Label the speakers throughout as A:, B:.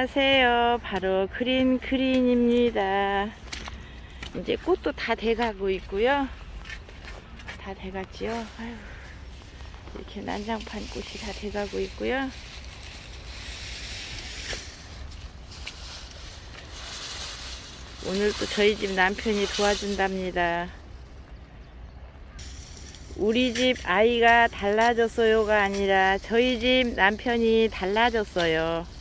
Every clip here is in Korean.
A: 안녕하세요. 바로 그린 그린입니다. 이제 꽃도 다 돼가고 있고요. 다 돼갔지요. 아유, 이렇게 난장판 꽃이 다 돼가고 있고요. 오늘 또 저희 집 남편이 도와준답니다. 우리 집 아이가 달라졌어요가 아니라 저희 집 남편이 달라졌어요.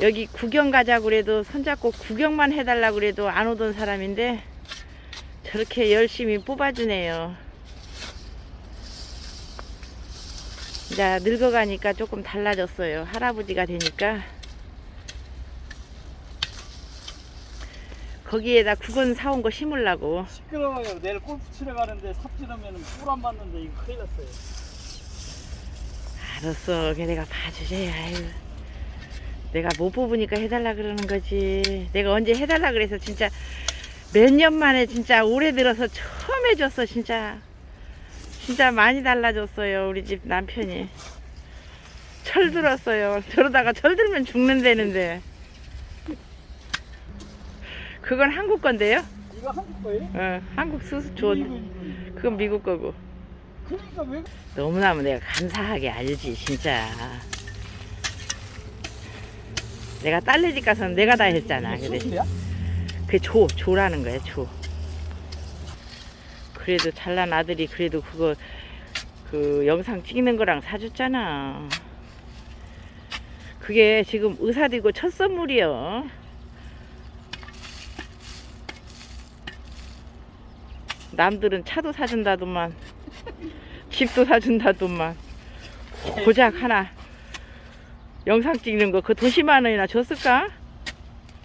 A: 여기 구경 가자고 그래도 손잡고 구경만 해달라고 그래도 안 오던 사람인데 저렇게 열심히 뽑아주네요. 이제 늙어가니까 조금 달라졌어요. 할아버지가 되니까. 거기에다 국원 사온 거 심으려고.
B: 시끄러워요. 내일 골프 치러 가는데 삽질하면 꿀안 맞는데 이거 큰일 났어요.
A: 알았어. 걔 내가 봐주세요. 아유. 내가 못 뽑으니까 해달라 그러는 거지. 내가 언제 해달라 그래서 진짜 몇 년 만에 진짜 올해 들어서 처음 해줬어. 진짜. 진짜 많이 달라졌어요. 우리 집 남편이. 철 들었어요. 저러다가 철 들면 죽는다는데. 그건 한국 건데요?
B: 이거 한국 거예요?
A: 어, 한국 수수 좋은. 그건 미국 거고.
B: 그러니까 왜
A: 너무나무 내가 감사하게 알지 진짜 내가 딸네 집 가서는 내가 다 했잖아.
B: 수수야?
A: 그게 조 조라는 거야 조. 그래도 잘난 아들이 그래도 그거 그 영상 찍는 거랑 사줬잖아. 그게 지금 의사 되고 첫 선물이요. 남들은 차도 사준다더만 집도 사준다더만. 고작 하나 영상 찍는 거 그 돈 10만 원이나 줬을까?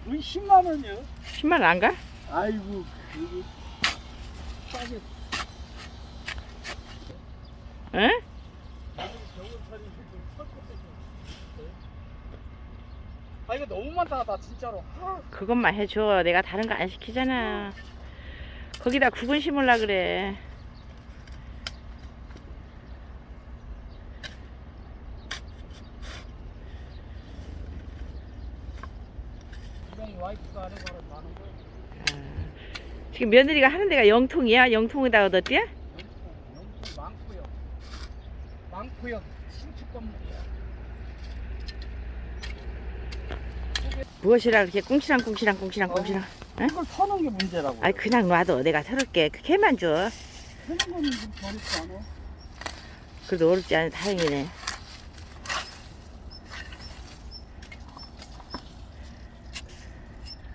B: 우리 10만 원이요.
A: 10만 원 안 가?
B: 아이고 이거 싸게
A: 응?
B: 아 이거 너무 많다 나 진짜로. 아,
A: 그것만 해줘 내가 다른 거 안 시키잖아 거기다 국은 심으려 그래
B: 이런 와이프가 하는 거는 많은 거예요.
A: 지금 며느리가 하는 데가 영통이야? 영통에다 얻었디야?
B: 영통 영통 많고요. 많고요. 신축 건물이야.
A: 무엇이라 그렇게 꿍시랑 꿍시랑 꿍시랑 응?
B: 이걸 터는 게 문제라고.
A: 아이 그냥 놔둬 내가 털을게 그 걔만 줘
B: 터는 거는 좀 어렵지 않아?
A: 그래도 어렵지 않아 다행이네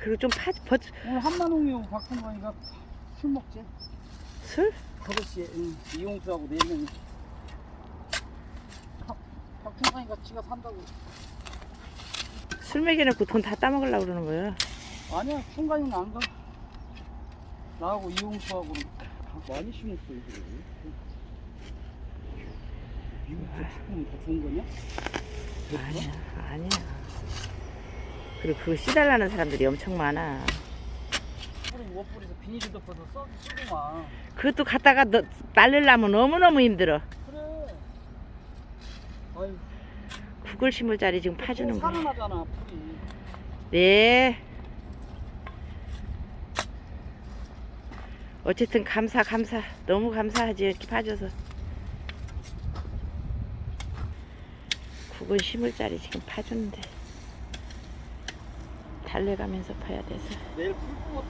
A: 그리고 좀 파, 버,
B: 오늘 한만홍이하고 박준관이가 술 먹지.
A: 술?
B: 버릇이 응, 이용수하고 네 명이. 박- 박준관이가 지가 산다고.
A: 술 먹여놓고 돈 다 따먹으려고 그러는 거야
B: 아니야, 충관이는 안 가. 나하고 이용수하고는 다 많이 심었어, 이거. 미국 저 식품은 더 좋은 거냐?
A: 아니야 아니야 그리고 그거 씨달라는 사람들이 엄청 많아.
B: 뿌리 못 뿌리서 비닐을 덮어서 써, 쓰고만.
A: 그것도 갖다가 너, 날리려면 너무너무 힘들어.
B: 그래.
A: 국을 심을 자리 지금 파주는 거야.
B: 살아나잖아, 풀이.
A: 네. 어쨌든 감사 감사. 너무 감사하지 이렇게 파줘서. 국은 심을 자리 지금 파주는데 달래가면서 파야 돼서